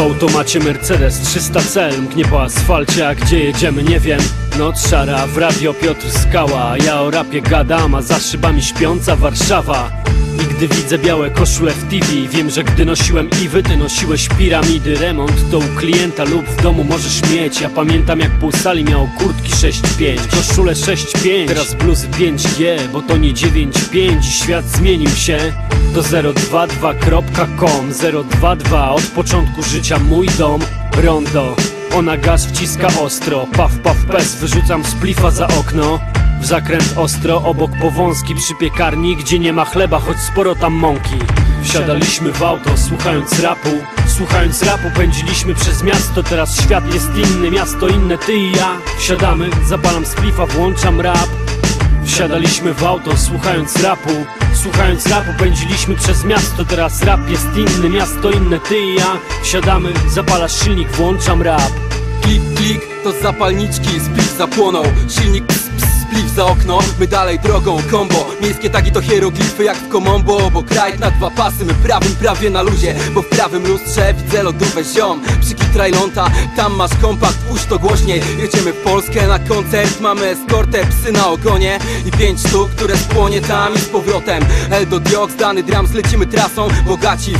W automacie Mercedes 300 cel Mknie po asfalcie, a gdzie jedziemy nie wiem. Noc szara, w radio Piotr Skała. Ja o rapie gadam, a za szybami śpiąca Warszawa i gdy widzę białe koszule w TV Wiem, że gdy nosiłem Iwy, ty nosiłeś piramidy. Remont to u klienta lub w domu możesz mieć. Ja pamiętam jak pół sali miał kurtki 6.5 Koszule 6.5, teraz bluzy 5G Bo to nie 9.5 i świat zmienił się. To 022.com 022 od początku życia mój dom Rondo. Ona gaz wciska ostro, paf paf pes Wyrzucam splifa za okno w zakręt ostro, obok powązki przy piekarni Gdzie nie ma chleba, choć sporo tam mąki. Wsiadaliśmy w auto, słuchając rapu. Słuchając rapu pędziliśmy przez miasto. Teraz świat jest inny, miasto inne, ty i ja. Wsiadamy, zapalam splifa, włączam rap. Wsiadaliśmy w auto, słuchając rapu. Słuchając rapu pędziliśmy przez miasto. Teraz rap jest inny, miasto inne, ty i ja. Wsiadamy, zapalasz silnik, włączam rap. Klik, klik, to zapalniczki, spliff zapłonął. Silnik spliff za okno, my dalej drogą Kombo, miejskie tagi to hieroglify jak w komombo Obok rajd na dwa pasy, my prawym prawie na luzie Bo w prawym lustrze widzę lodówę ziom. Przyki trajląta, tam masz kompakt, puść to głośniej. Jedziemy w Polskę na koncert, mamy eskortę, psy na ogonie. I pięć sztuk, które spłonie tam i z powrotem. Eldo Diox, dany drums, lecimy trasą Bogaci